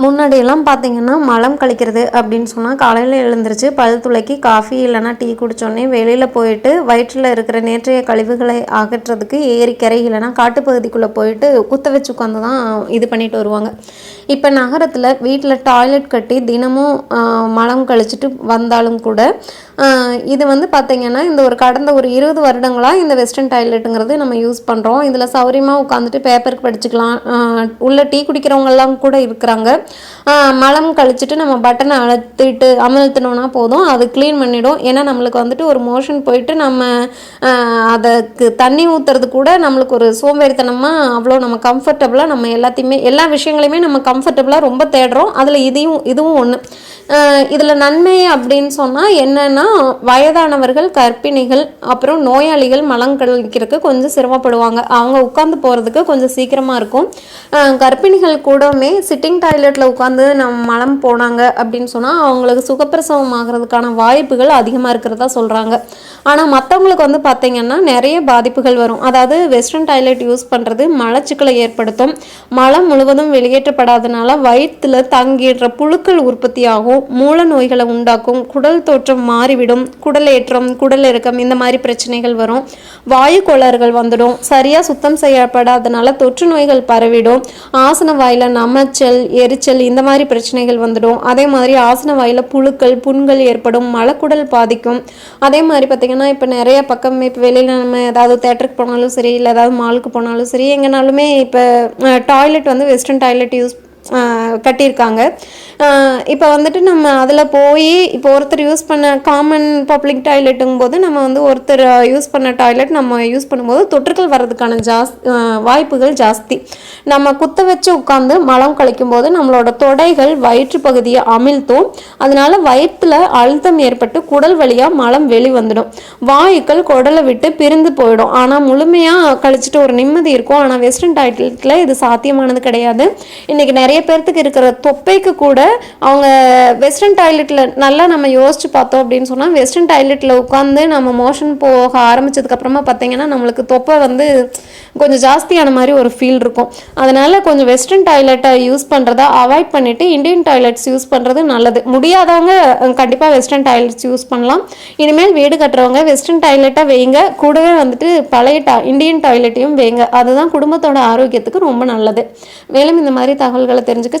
முன்னாடியெல்லாம் பார்த்தீங்கன்னா மலம் கழிக்கிறது அப்படின்னு சொன்னால் காலையில் எழுந்திரிச்சு பல் துளைக்கி காஃபி இல்லைனா டீ குடித்தோடனே வெளியில் போயிட்டு வயிற்றில் இருக்கிற நேற்றைய கழிவுகளை அகற்றுறதுக்கு ஏரிக்கரை இல்லைனா காட்டுப்பகுதிக்குள்ளே போயிட்டு குத்த வச்சு உட்காந்து தான் இது பண்ணிட்டு வருவாங்க. இப்போ நகரத்தில் வீட்டில் டாய்லெட் கட்டி தினமும் மலம் கழிச்சிட்டு வந்தாலும் கூட இது வந்து பார்த்திங்கன்னா இந்த ஒரு கடந்த ஒரு இருபது வருடங்களாக இந்த வெஸ்டர்ன் டாய்லெட்டுங்கிறது நம்ம யூஸ் பண்ணுறோம் இதில் சௌரியமாக உட்காந்துட்டு பேப்பருக்கு படிச்சுக்கலாம். உள்ள டீ குடிக்கிறவங்கெல்லாம் கூட இருக்கிறாங்க. மலம் கழிச்சிட்டு நம்ம பட்டனை அழுத்திட்டு அமழ்த்தினோன்னா போதும். அது க்ளீன் பண்ணிவிடும் ஏன்னா நம்மளுக்கு வந்துட்டு ஒரு மோஷன் போயிட்டு நம்ம அதுக்கு தண்ணி ஊற்றுறது கூட நம்மளுக்கு ஒரு சோம்பேறித்தனமாக அவ்வளோ நம்ம கம்ஃபர்டபுளாக நம்ம எல்லாத்தையுமே எல்லா விஷயங்களையுமே நம்ம கம்ஃபர்டபுளாக ரொம்ப தேடுறோம். அதில் இதையும் இதுவும் ஒன்று இதில் நன்மை அப்படின்னு சொன்னால் என்னென்னா வயதானவர்கள் கர்ப்பிணிகள் அப்புறம் நோயாளிகள் மலம் கழிக்கிறதுக்கு கொஞ்சம் சிரமப்படுவாங்க. அவங்க உட்காந்து போகிறதுக்கு கொஞ்சம் சீக்கிரமாக இருக்கும். கர்ப்பிணிகள் கூடவுமே சிட்டிங் டாய்லெட்டில் உட்காந்து நம்ம மலம் போனாங்க அப்படின்னு சொன்னால் அவங்களுக்கு சுகப்பிரசவம் ஆகிறதுக்கான வாய்ப்புகள் அதிகமாக இருக்கிறதா சொல்கிறாங்க ஆனால் மற்றவங்களுக்கு வந்து பார்த்திங்கன்னா நிறைய பாதிப்புகள் வரும். அதாவது வெஸ்டர்ன் டாய்லெட் யூஸ் பண்ணுறது மலச்சிக்கலை ஏற்படுத்தும். மலம் முழுவதும் வெளியேற்றப்படாதனால வயிற்றில் தங்கிடுற புழுக்கள் உற்பத்தி ஆகும் மூல நோய்களை உண்டாக்கும் குடல் தோற்றம் மாறிவிடும் குடலேற்றம் குடல் இறக்கம் இந்த மாதிரி பிரச்சனைகள் வரும். வாயு கோளாறுகள் வந்துடும். சரியாக சுத்தம் செய்யப்படாதனால தொற்று நோய்கள் பரவிடும். ஆசன வாயில் நமைச்சல் எரிச்சல் இந்த மாதிரி பிரச்சனைகள் வந்துடும். அதே மாதிரி ஆசன வாயில் புழுக்கள் புண்கள் ஏற்படும் மலக்குடல் பாதிக்கும். அதே மாதிரி பார்த்திங்கன்னா இப்போ நிறைய பக்கம் இப்போ வெளியில் நம்ம ஏதாவது தேட்டருக்கு போனாலும் சரி இல்லை ஏதாவது மாலுக்கு போனாலும் சரி எங்கேனாலுமே இப்போ டாய்லெட் வந்து வெஸ்டர்ன் டாய்லெட் யூஸ் கட்டியிருக்காங்க. இப்போ வந்துட்டு நம்ம அதில் போய் இப்போ ஒருத்தர் யூஸ் பண்ண காமன் பப்ளிக் டாய்லெட்டுங்கும் போது நம்ம வந்து ஒருத்தர் யூஸ் பண்ண டாய்லெட் நம்ம யூஸ் பண்ணும்போது தொற்றுகள் வர்றதுக்கான ஜாஸ் வாய்ப்புகள் ஜாஸ்தி. நம்ம குத்த வச்சு உட்காந்து மலம் கழிக்கும் போது நம்மளோட தொடைகள் வயிற்று பகுதியை அமிழ்த்தும். அதனால வயிற்றுல அழுத்தம் ஏற்பட்டு குடல் வழியாக மலம் வெளி வந்துடும். வாயுக்கள் குடலை விட்டு பிரிந்து போயிடும். ஆனால் முழுமையாக கழிச்சிட்டு ஒரு நிம்மதி இருக்கும். ஆனால் வெஸ்டர்ன் டாய்லெட்டில் இது சாத்தியமானது கிடையாது. இன்னைக்கு நிறைய பேர்த்துக்கு இருக்கிற தொப்பைக்கு கூட அவங்க வெஸ்டர்ன் டாய்லெட்டில் நல்லா நம்ம யோசிச்சு பார்த்தோம் அப்படின்னு சொன்னால் வெஸ்டர்ன் டாய்லெட்டில் உட்காந்து நம்ம மோஷன் போக ஆரம்பிச்சதுக்கப்புறமா பார்த்தீங்கன்னா நம்மளுக்கு தொப்பை வந்து கொஞ்சம் ஜாஸ்தியான மாதிரி ஒரு ஃபீல் இருக்கும். அதனால் கொஞ்சம் வெஸ்டர்ன் டாய்லெட்டை யூஸ் பண்ணுறதை அவாய்ட் பண்ணிவிட்டு இந்தியன் டாய்லெட்ஸ் யூஸ் பண்ணுறது நல்லது. முடியாதவங்க கண்டிப்பாக வெஸ்டர்ன் டாய்லெட்ஸ் யூஸ் பண்ணலாம். இனிமேல் வீடு கட்டுறவங்க வெஸ்டர்ன் டாய்லெட்டை வைங்க. கூடவே வந்துட்டு பழைய டா இந்தியன் டாய்லெட்டையும் வைங்க. அதுதான் குடும்பத்தோட ஆரோக்கியத்துக்கு ரொம்ப நல்லது. மேலும் இந்த மாதிரி தகவல்களை தெரிஞ்சுக்க